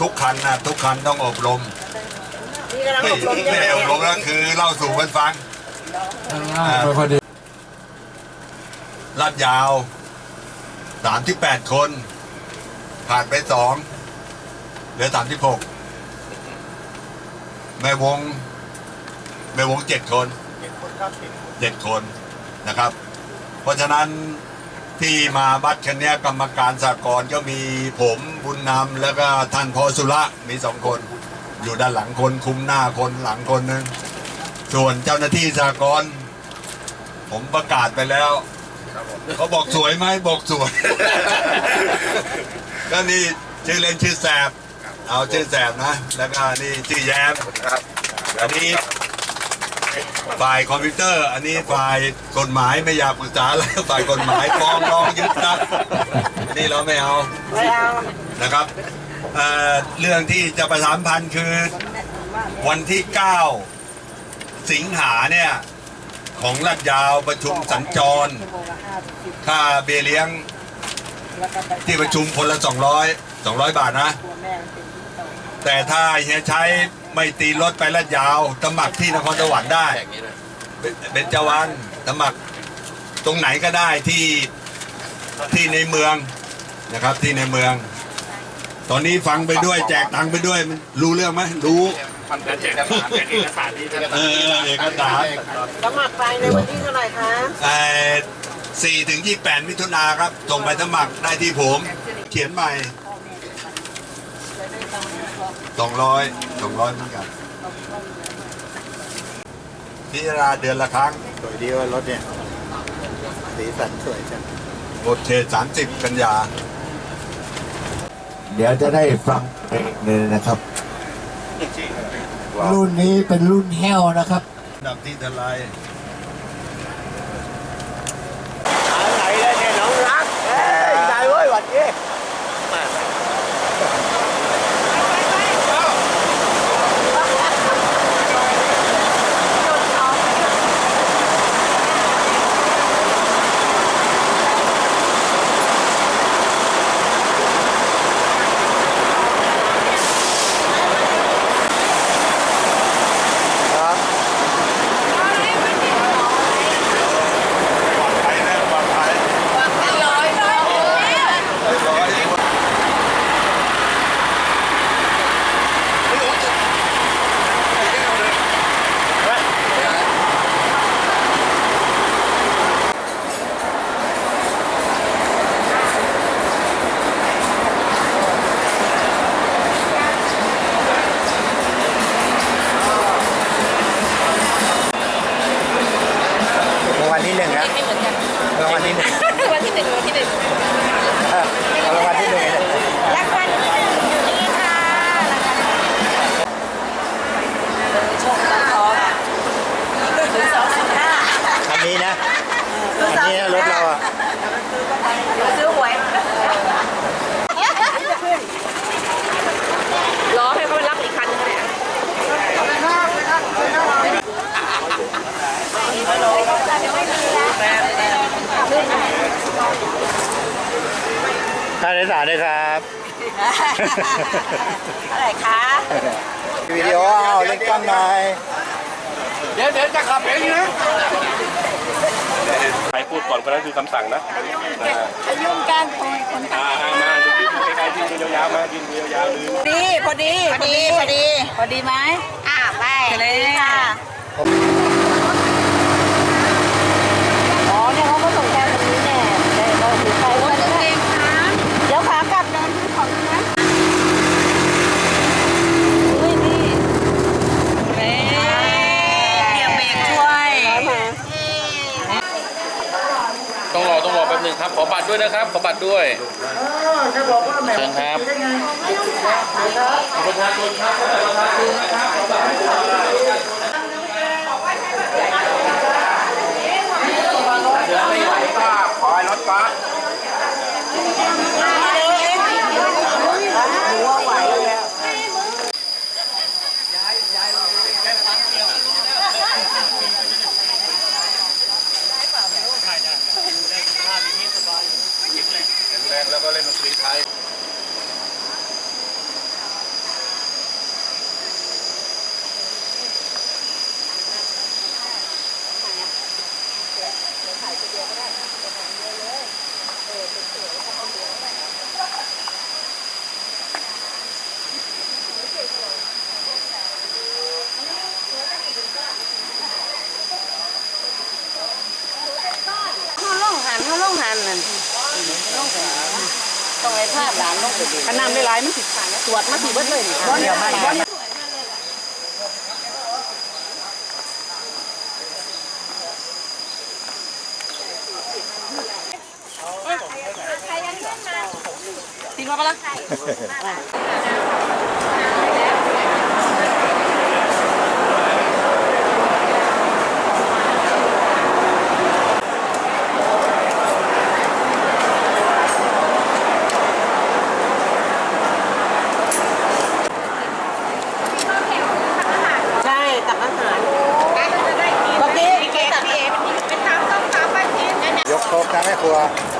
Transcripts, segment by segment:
ทุกคันนะทุกคันต้องอบรมนี่กำลังไม่อบรมไม่ได้อบรมแล้วคือเล่าสู่กันฟังไม่ค่อยดีลาดยาวสามที่แปดคน ผ่านไปสองเหลือสามที่หกแม่วงแม่วงเจ็ดคนเจ็ดคนนะครับ เพราะฉะนั้น ที่มาบัตรคันเนี้ยกรรมการสากลก็มีผมบุญนำแล้วก็ท่านพอสุระมีสองคน อยู่ด้านหลังคนคุมหน้าคนหลังคนหนึงส่วนเจ้าหน้าที่สากลผมประกาศไปแล้วเขาบอกสวยไหมบอกสวย ก็นี่ชื่อเล่นชื่อแสบ เอาชื่อแสบนะ แล้วก็นี่ชื่อแย้มอันนี้ ฝ่ายคอมพิวเตอร์ อันนี้ฝ่ายกฎหมายไม่อยากปรึกษาอะไรฝ่ายกฎหมายฟ้องร้องยึดทรัพย์อันนี้เราไม่เอาไม่เอานะครับเอ่อเรื่องที่จะประชาสัมพันธ์คือวันที่ 9 สิงหาเนี่ยของลาดยาวประชุมสัญจรค่าเบี้ยเลี้ยงที่ประชุมคนละ 200 200 บาทนะ แต่ถ้าเฮียใช้ไม่ตีรถไปลาดยาวสมัครที่นครสวรรค์ได้เป็นเป็นจาวันสมัครตรงไหนก็ได้ที่ที่ในเมืองนะครับที่ในเมือง ตอนนี้ฟังไปด้วยแจกตังค์ไปด้วยมันรู้เรื่องไหมรู้มันเป็นเอกสารเป็นเอกสารที่เออเอกสารสมัครไปในวันที่เท่าไหร่คะสี่ถึงยี่แปดมิถุนาครับส่งไปสมัครได้ที่ผม เขียนใหม่ สองร้อยสองร้อยเหมือนกันพิจารณาเดือนละครั้งสวยดีว่ารถเนี่ย สีสันสวยจังหมดเขตสามสิบกันยา เดี๋ยวจะได้ฟังเพลงเลยนะครับ รุ่นนี้เป็นรุ่นแห้วนะครับดับที่เทลายไหนเลยเนี่ยน้องรักเอ้ยใจเว้ยหวัดดี ไปนะปลอดภัยรางวัลที่หนึ่งนะ ไม่เหมือนกัน รางวัลที่หนึ่ง วันที่หนึ่งวันที่หนึ่ง เออเอารางวัลที่หนึ่งเลย รักวันที่หนึ่งอยู่นี่ค่ะชมตอนท้องถึงสองสิบห้า คันนี้นะคันนี้นะรถเราอะ ซื้อหวยรอให้เขาไปรับอีกคันนึงเนี่ย ค่าโดยสารด้วยครับ อะไรคะวิดีโอเอาเล่นกล้องหน่อยเดี๋ยวเดี๋ยวจะขับเองนะใครพูดก่อนคนนั้นคือคำสั่งนะนะฮะขยุ่งกันคนคนอ่าอ่ามาดูที่ใกล้ๆที่ยาวๆมากินยาวๆลืมดีพอดี พอดี พอดี พอดีไหมอ่าไปเลยค่ะอ๋อเนี่ยเขาก็ส่งแทนตรงนี้แน่แต่เราถือไปว่าจะเองนะเดี๋ยวขากลับเดินซื้อของนะเฮ้ยนี่เฮ้ยเหยียบเบรกช่วย ต้องรอต้องรอแป๊บห นึงครับขอบัตรด้วยนะครับ ขอบัตรด้วยเชิญครับประชาชนครับประชาชนนะครับขอบัตรด้วยเดี๋ยวไม่ไหวก็ขอให้รถบัส แข็งแรงแล้วก็เล่นดนตรีไทยานนั่น ต้ องไอ้ภาพหลานลงไปดูขนำได้หลายมันสิตรวจมาสิเบิดเลยนี่บ่เดี๋ยวมาบ่เนี่ยตีมาปะล่ะ ใช่ตักอาหารเมื่อกี้เก๋ตักพี่เอเป็นน้ำต้มน้ำไปกิน ย ก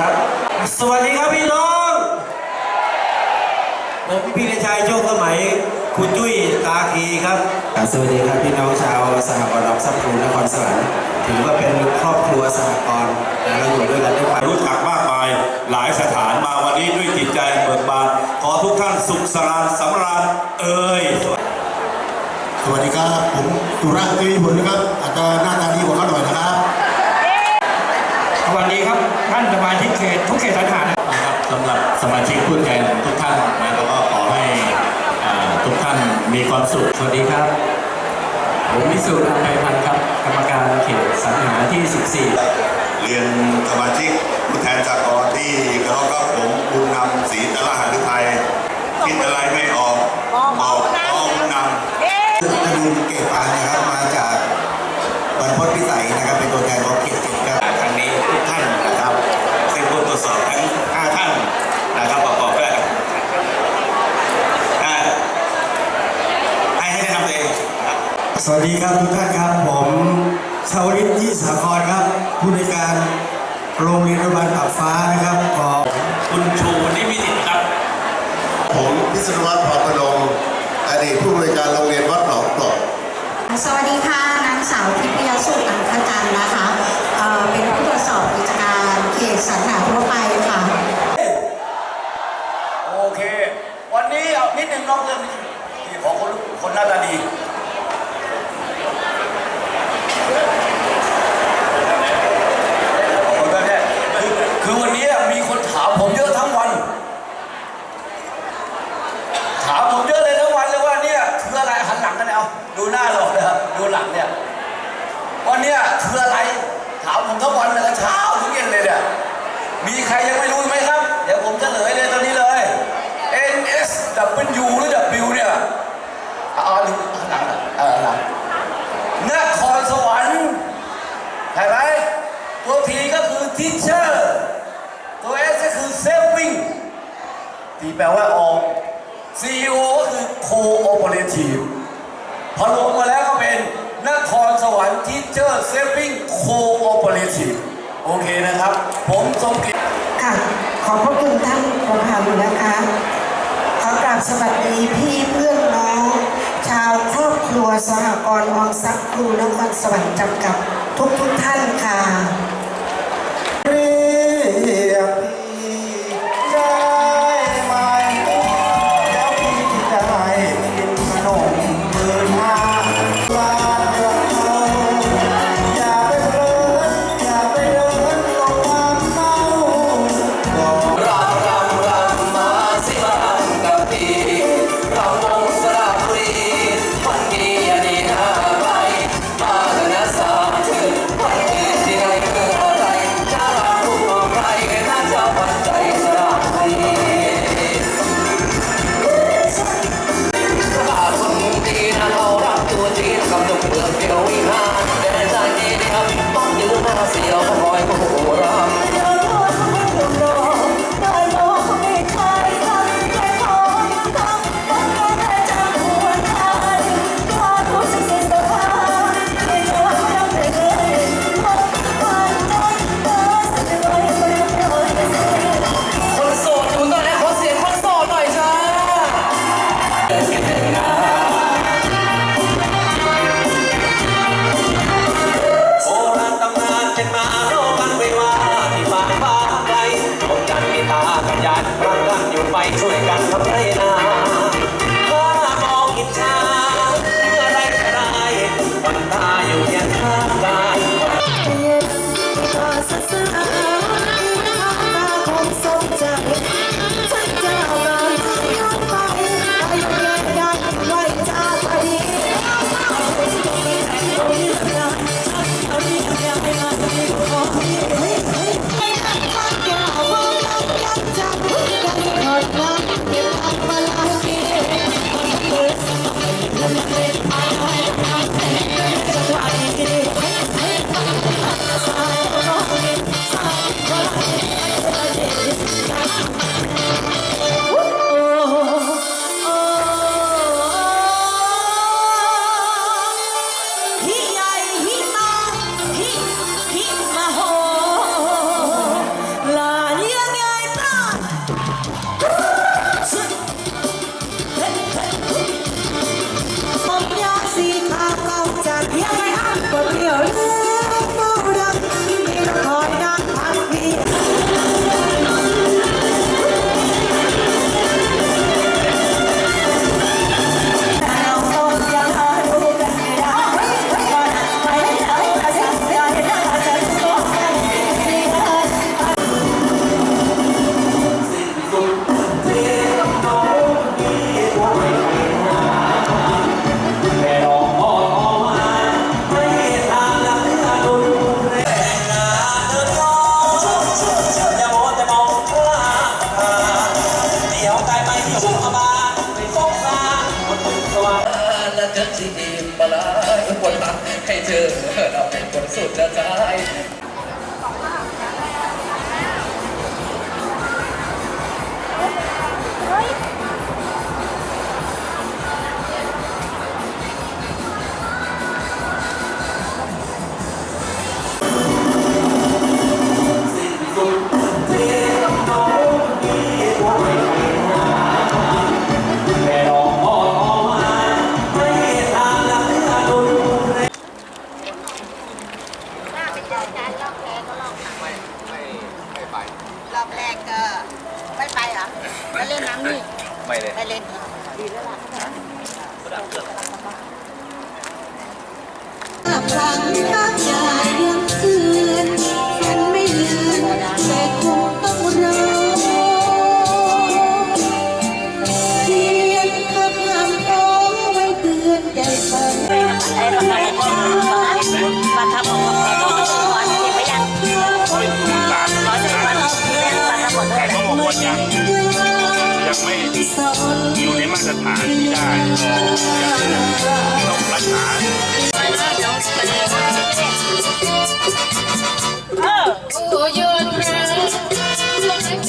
ครับ สวัสดีครับพี่น้องผมพี่นชัยโชคสมัย คุณจุ้ยตาคีครับสวัสดีครับพี่น้องชาวสหกรณ์ออมทรัพย์ครูนครสวรรค์ถือว่าเป็นครอบครัวสหกรณ์และเราอยู่ด้วยกันด้วยความรู้จักมากมายหลายสถานมาวันนี้ด้วยจิตใจเบิกบานขอทุกท่านสุขสรานสำราญเอ่ยสวัสดีครับผมสุรัตน์ตีบุญนะครับอาจจะหน้าตาดีกว่าเขาหน่อยนะครับสวัสดีครับ ท่านสมาชิกเขตทุกเขตสถรหานะครับสำหรับสมาชิกผู้แทนทุกท่านนะแล้วก็ขอให้ทุกท่านมีความสุขสวัสดีครับ ผมวิสุทธิ์ไปพันธ์ครับกรรมการเขตสรรหาที่ 14 เรียนสมาชิกผู้แทนจากลที่กระทกัผมบุญนำศรีตลาหฤทัยคิดอะไรไม่ออกบอกต้องนำคือธนูเกตปานนะครับมาจากบรรพตพิสัยนะครับเป็นตัวแทนของเขต สวัสดีครับทุกท่านครับ ผมชาวลิตยี่สาครครับ ผู้ในวยการโรงเรียนอนุบาลปากฟ้านะครับขอคุณชูนิมิติครับ ผมพิศนุวัฒน์พรพนมอดีตผู้บริการโรงเรียนวัดหนองปลอกสวัสดีค่ะนางสาวทิพยสุขอันคจันทร์นะคะเอ่อเป็นผู้ตรวจสอบกิจการเขตสรรหาทั่วไปค่ะโอเค วันนี้เอานิดนึงนอกเรื่องนิดนึงที่ขอคนคนหน้าตาดี คนแบบเนี้ยคือคือวันนี้มีคนถามผมเยอะทั้งวัน ถามผมเยอะเลยทั้งวันเลยว่าเนี่ยคืออะไรหันหลังกันเนี่ยเอาดูหน้าเรานะครับดู หลังเนี่ยวันเนี้ยคืออะไรถามผมทั้งวันเลยเช้าถึงเย็นเลยเนี่ยมีใครยังไม่รู้ไหมครับ เดี๋ยวผมจะเฉลยเลยตอนนี้เลย N S W หรือ W เนี่ยเอาเอาดูหันหลังนะเออหันหลังนครสวรรค์ใช่ไหมตัว T ก็คือ teacher ตัว S ก็คือ saving ที่แปลว่าออม CEO ก็คือ cooperative พอรวมมาแล้วก็เป็น นครสวรรค์ทีเจอร์เซฟวิ่งโคโอเปอเรทีฟโอเคนะครับ ผมสมกิจค่ะ ขอบพระคุณท่านประธานนะคะ ขอกราบสวัสดีพี่เพื่อนน้อง ชาวครอบครัวสหกรณ์ออมทรัพย์ครูนครสวรรค์จำกัดทุกทุกท่านค่ะ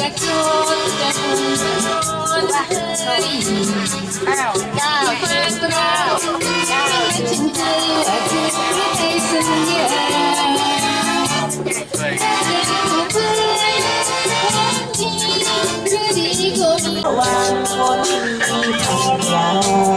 Exot dan hari Kau pernah Kau mencintai aku Pakai senja Wow,